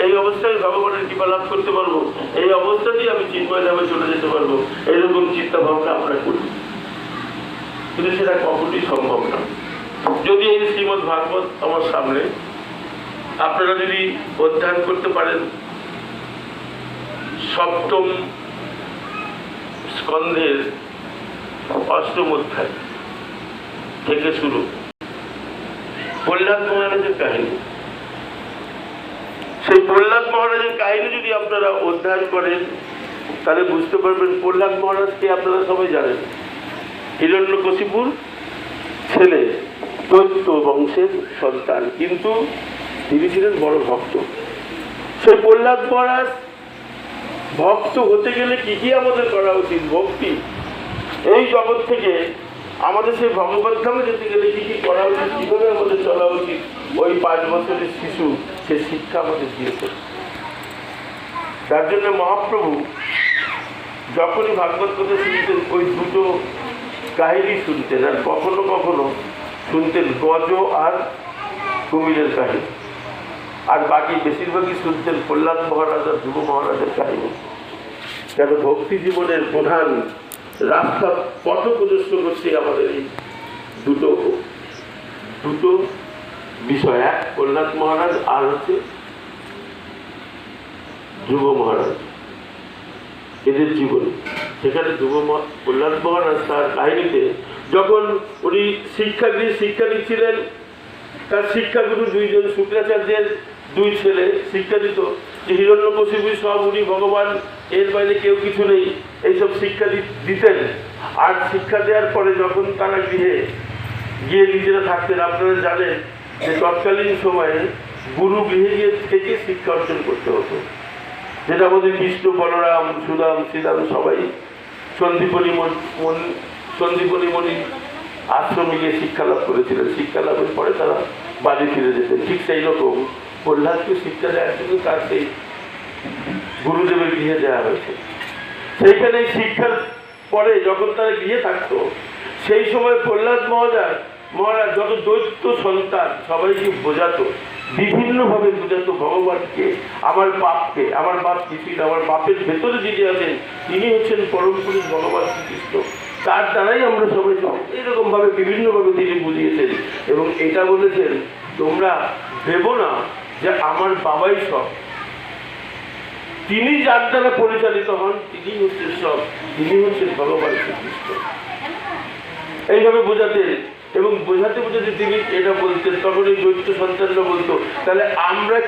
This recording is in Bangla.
এই অবস্থায় ভগবানের কৃপা লাভ করতে পারব। এই অবস্থাতেই আমি চিন্ময় ধামে চলে যেতে পারব। এইরকম চিন্তা ভাবনা আমরা করি। কিন্তু সেটা কখনই সম্ভব না। যদি এই শ্রীমদ ভাগবত আমার সামনে আপনারা যদি অধ্যয়ন করতে পারেন, সপ্তম স্কন্ধের অষ্টম অধ্যায় থেকে শুরু। প্রহ্লাদ মহারাজের কাহিনী সেই প্রহ্লাদ মহারাজের কাহিনী যদি আপনারা অধ্যয়ন করেন, তাহলে বুঝতে পারবেন প্রহ্লাদ মহারাজকে আপনারা সবাই জানেন। হিরণ্যকশিপুর ছেলে দৈত্য বংশের সন্তান, কিন্তু তিনি ছিলেন বড় ভক্ত। সেই প্রহ্লাদ মহারাজ ভক্ত হতে গেলে কি কি আমাদের করা উচিত, ভক্তি? এই জগৎ থেকে আমাদের সেই ভগবত ধামে যেতে গেলে কি কি করা উচিত? কীভাবে আমাদের চলা উচিত? ওই পাঁচ বছরের শিশু, সে শিক্ষা আমাদের দিয়েছে। তার জন্য মহাপ্রভু যখনই ভাগবত কথা শুনতেন, ওই দুটো কাহিনী শুনতেন আর কখনো কখনো শুনতেন গজ আর কুমিরের কাহিনী। আর বাকি বেশিরভাগই শুনতেন প্রহ্লাদ মহারাজ আর ধ্রুব মহারাজের কাহিনী। কেন ভক্তি জীবনের প্রধান রাস্তা পথ প্রদর্শন করছে আমাদের এই দুটো দুটো বিষয়। এক প্রহ্লাদ মহারাজ, আর হচ্ছে ধ্রুব মহারাজ। এদের জীবন। সেখানে ধ্রুব প্রহ্লাদ মহারাজ তার কাহিনীতে যখন উনি শিক্ষা দিয়ে শিক্ষা দিচ্ছিলেন তার শিক্ষাগুরু দুইজন শুক্রাচার্যের দুই ছেলে শিক্ষা দিত যে হিরণ্যকশিপু সব উনি ভগবান, এর বাইরে কেউ কিছু নেই। এইসব শিক্ষা দিতেন। আর শিক্ষা দেওয়ার পরে যখন তারা গৃহে গিয়ে নিজেরা থাকতেন, আপনারা জানেন যে তৎকালীন সময়ে গুরু গৃহে গিয়ে থেকে শিক্ষা অর্জন করতে হতো। যেটা আমাদের কৃষ্ণ বলরাম, সুদাম শ্রীরাম সবাই সন্দীপনী সন্দীপনী মণি আশ্রমে গিয়ে শিক্ষা লাভ করেছিলেন। শিক্ষা লাভের পরে তারা বাড়ি ফিরে যেতেন। ঠিক সেই রকম প্রহ্লাদকে শিক্ষা দেওয়ার জন্য তার সেই গুরুদেবের গৃহে দেওয়া হয়েছে। সেইখানে শিক্ষার পরে যখন তারা গিয়ে থাকতো, সেই সময় প্রহ্লাদ মহারাজ মহারাজ যত দৈত্য সন্তান সবাইকে বোঝাতো, বিভিন্নভাবে বোঝাতো ভগবানকে, আমার বাপকে, আমার কিছুই না আমার বাপের ভেতরে যিনি আছেন, তিনি হচ্ছেন পরম পুরুষ ভগবান শ্রীকৃষ্ণ। তার দ্বারাই আমরা সবাই এইরকম বিভিন্নভাবে তিনি বুঝিয়েছেন এবং এটা বলেছেন, তোমরা ভেবো না যে আমার বাবাই সব। তিনি যার দ্বারা পরিচালিত হন, তিনি হচ্ছে সব, তিনি হচ্ছে ভগবান শ্রীকৃষ্ণ। এইভাবে বোঝাতে, এবং বোঝাতে বোঝাতে তিনি এটা বলতেন, তখন এই দৈত্য সন্তানরা বলতো, তাহলে আমরা